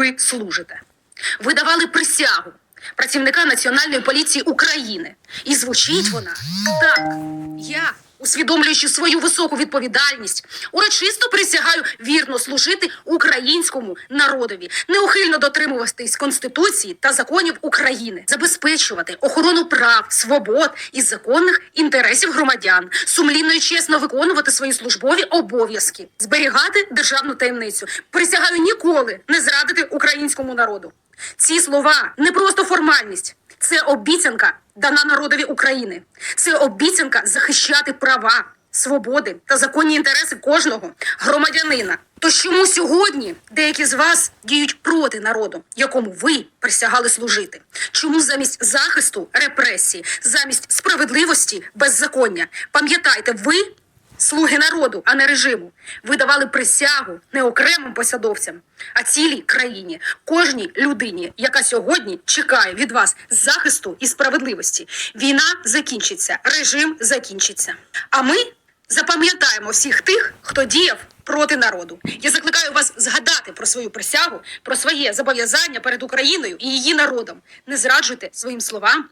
ви служите. Ви давали присягу працівника Національної поліції України. І звучить вона так. Я, усвідомлюючи свою високу відповідальність, урочисто присягаю вірно служити українському народові, неухильно дотримуватись Конституції та законів України, забезпечувати охорону прав, свобод і законних інтересів громадян, сумлінно і чесно виконувати свої службові обов'язки, зберігати державну таємницю. Присягаю ніколи не зрадити українському народу. Ці слова не просто формальність, це обіцянка дана народові України. Це обіцянка захищати права, свободи та законні інтереси кожного громадянина. То чому сьогодні деякі з вас діють проти народу, якому ви присягали служити? Чому замість захисту репресії, замість справедливості беззаконня? Пам'ятайте, ви слуги народу, а не режиму. Ви давали присягу не окремим посадовцям, а цілій країні, кожній людині, яка сьогодні чекає від вас захисту і справедливості. Війна закінчиться, режим закінчиться. А ми запам'ятаємо всіх тих, хто діяв проти народу. Я закликаю вас згадати про свою присягу, про своє зобов'язання перед Україною і її народом. Не зраджуйте своїм словам